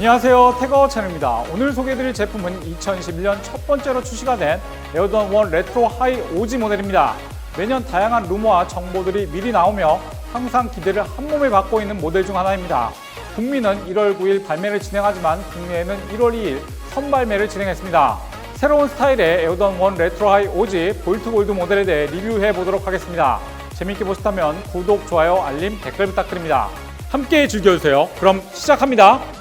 안녕하세요. 태거 채널입니다. 오늘 소개해드릴 제품은 2021년 첫 번째로 출시가 된 에어던 원 레트로 하이 오지 모델입니다. 매년 다양한 루머와 정보들이 미리 나오며 항상 기대를 한 몸에 받고 있는 모델 중 하나입니다. 국민은 1월 9일 발매를 진행하지만 국내에는 1월 2일 선발매를 진행했습니다. 새로운 스타일의 에어던 원 레트로 하이 오지 볼트 골드 모델에 대해 리뷰해 보도록 하겠습니다. 재밌게 보셨다면 구독, 좋아요, 알림, 댓글 부탁드립니다. 함께 즐겨주세요. 그럼 시작합니다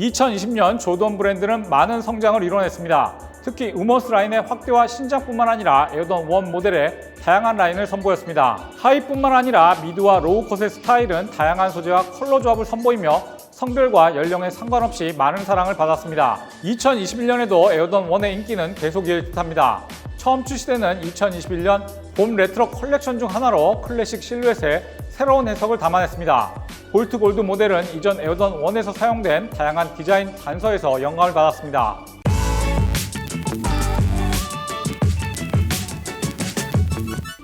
2020년 조던 브랜드는 많은 성장을 이뤄냈습니다. 특히 우머스 라인의 확대와 신장뿐만 아니라 에어던 원 모델의 다양한 라인을 선보였습니다. 하이뿐만 아니라 미드와 로우 컷의 스타일은 다양한 소재와 컬러 조합을 선보이며 성별과 연령에 상관없이 많은 사랑을 받았습니다. 2021년에도 에어던 원의 인기는 계속 이을 듯합니다. 처음 출시되는 2021년 봄 레트로 컬렉션 중 하나로 클래식 실루엣에 새로운 해석을 담아냈습니다. 볼트 골드 모델은 이전 에어던 1에서 사용된 다양한 디자인 단서에서 영감을 받았습니다.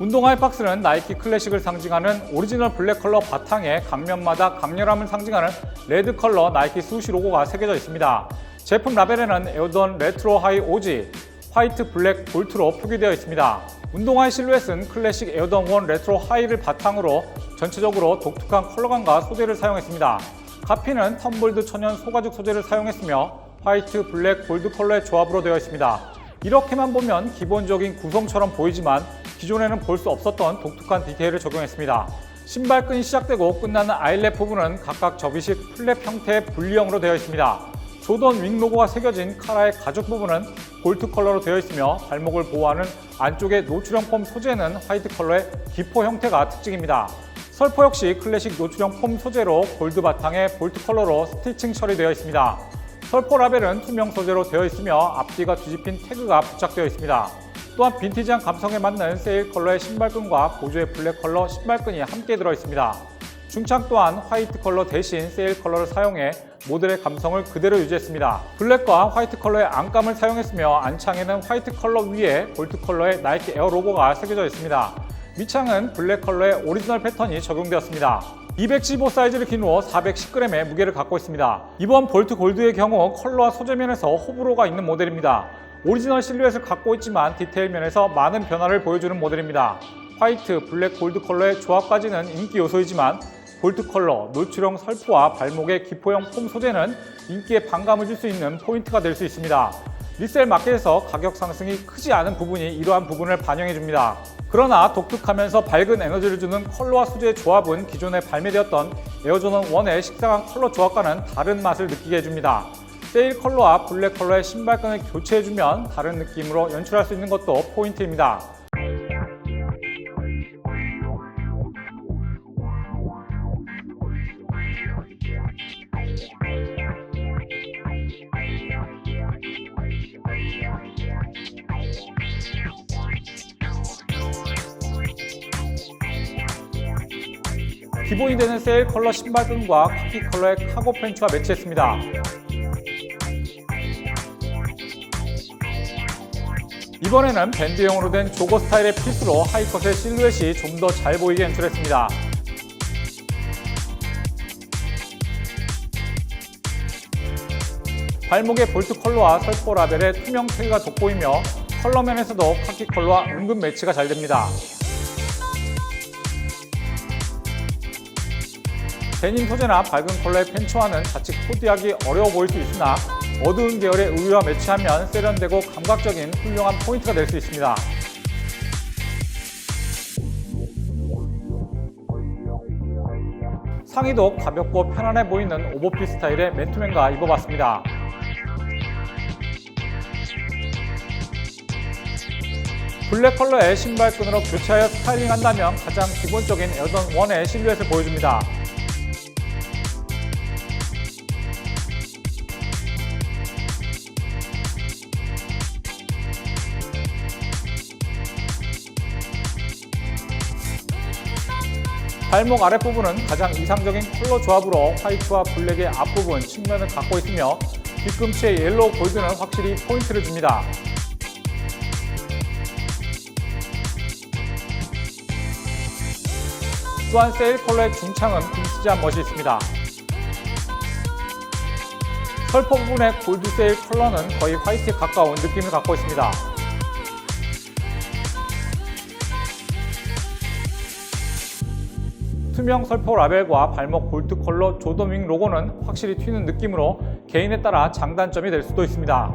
운동 하이박스는 나이키 클래식을 상징하는 오리지널 블랙 컬러 바탕에 강면마다 강렬함을 상징하는 레드 컬러 나이키 수시 로고가 새겨져 있습니다. 제품 라벨에는 에어던 레트로 하이 오지, 화이트 블랙 볼트로 표기되어 있습니다. 운동화의 실루엣은 클래식 에어던 원 레트로 하이를 바탕으로 전체적으로 독특한 컬러감과 소재를 사용했습니다. 가피는 텀블드 천연 소가죽 소재를 사용했으며 화이트, 블랙, 골드 컬러의 조합으로 되어 있습니다. 이렇게만 보면 기본적인 구성처럼 보이지만 기존에는 볼 수 없었던 독특한 디테일을 적용했습니다. 신발끈이 시작되고 끝나는 아일렛 부분은 각각 접이식 플랩 형태의 분리형으로 되어 있습니다. 조던 윙 로고가 새겨진 카라의 가죽 부분은 볼트 컬러로 되어 있으며 발목을 보호하는 안쪽의 노출형 폼 소재는 화이트 컬러의 기포 형태가 특징입니다. 설포 역시 클래식 노출형 폼 소재로 골드 바탕에 볼트 컬러로 스티칭 처리되어 있습니다. 설포 라벨은 투명 소재로 되어 있으며 앞뒤가 뒤집힌 태그가 부착되어 있습니다. 또한 빈티지한 감성에 맞는 세일 컬러의 신발끈과 보조의 블랙 컬러 신발끈이 함께 들어 있습니다. 중창 또한 화이트 컬러 대신 세일 컬러를 사용해 모델의 감성을 그대로 유지했습니다. 블랙과 화이트 컬러의 안감을 사용했으며 안창에는 화이트 컬러 위에 볼트 컬러의 나이키 에어 로고가 새겨져 있습니다. 밑창은 블랙 컬러의 오리지널 패턴이 적용되었습니다. 215 사이즈를 기누어 410g의 무게를 갖고 있습니다. 이번 볼트 골드의 경우 컬러와 소재 면에서 호불호가 있는 모델입니다. 오리지널 실루엣을 갖고 있지만 디테일 면에서 많은 변화를 보여주는 모델입니다. 화이트, 블랙, 골드 컬러의 조합까지는 인기 요소이지만 볼트 컬러, 노출형 설포와 발목의 기포형 폼 소재는 인기에 반감을 줄 수 있는 포인트가 될 수 있습니다. 리셀 마켓에서 가격 상승이 크지 않은 부분이 이러한 부분을 반영해 줍니다. 그러나 독특하면서 밝은 에너지를 주는 컬러와 소재의 조합은 기존에 발매되었던 에어조던 1의 식상한 컬러 조합과는 다른 맛을 느끼게 해줍니다. 세일 컬러와 블랙 컬러의 신발끈을 교체해주면 다른 느낌으로 연출할 수 있는 것도 포인트입니다. 기본이 되는 세일 컬러 신발끈과 카키 컬러의 카고 팬츠와 매치했습니다. 이번에는 밴드형으로 된 조거 스타일의 핏으로 하이컷의 실루엣이 좀 더 잘 보이게 연출했습니다. 발목의 볼트 컬러와 설포 라벨의 투명 태그가 돋보이며 컬러면에서도 카키 컬러와 은근 매치가 잘 됩니다. 데님 소재나 밝은 컬러의 팬츠와는 자칫 코디하기 어려워 보일 수 있으나 어두운 계열의 우유와 매치하면 세련되고 감각적인 훌륭한 포인트가 될 수 있습니다. 상의도 가볍고 편안해 보이는 오버핏 스타일의 맨투맨과 입어봤습니다. 블랙 컬러의 신발끈으로 교체하여 스타일링한다면 가장 기본적인 에어던 1의 실루엣을 보여줍니다. 발목 아랫부분은 가장 이상적인 컬러 조합으로 화이트와 블랙의 앞부분, 측면을 갖고 있으며 뒤꿈치의 옐로우 골드는 확실히 포인트를 줍니다. 또한 세일 컬러의 중창은 빈티지 한 멋이 있습니다. 펄퍼 부분의 골드 세일 컬러는 거의 화이트에 가까운 느낌을 갖고 있습니다. 투명 설포 라벨과 발목 볼트 컬러 조더밍 로고는 확실히 튀는 느낌으로 개인에 따라 장단점이 될 수도 있습니다.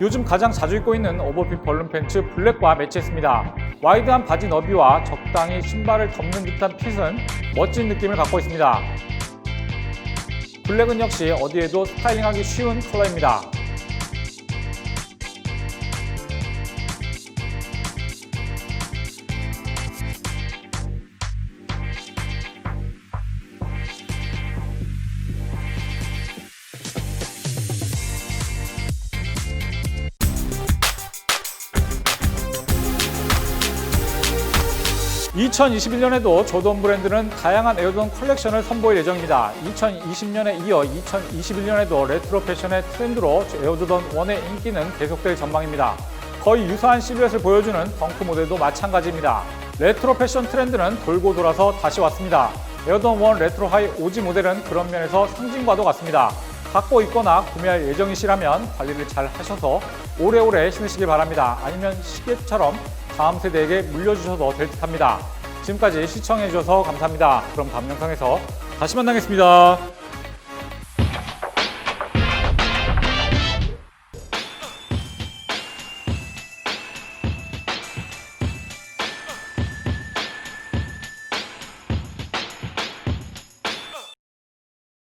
요즘 가장 자주 입고 있는 오버핏 벌룬 팬츠 블랙과 매치했습니다. 와이드한 바지 너비와 적당히 신발을 덮는 듯한 핏은 멋진 느낌을 갖고 있습니다. 블랙은 역시 어디에도 스타일링하기 쉬운 컬러입니다. (2021년에도) 조던 브랜드는 다양한 에어던 컬렉션을 선보일 예정입니다. 2020년에 이어 2021년에도 레트로 패션의 트렌드로 에어조던 1의 인기는 계속될 전망입니다. 거의 유사한 실루엣을 보여주는 덩크 모델도 마찬가지입니다. 레트로 패션 트렌드는 돌고 돌아서 다시 왔습니다. 에어던 1 레트로 하이 오지 모델은 그런 면에서 상징과도 같습니다. 갖고 있거나 구매할 예정이시라면 관리를 잘 하셔서 오래오래 신으시길 바랍니다. 아니면 시계처럼 다음 세대에게 물려주셔도 될 듯합니다. 지금까지 시청해주셔서 감사합니다. 그럼 다음 영상에서 다시 만나겠습니다.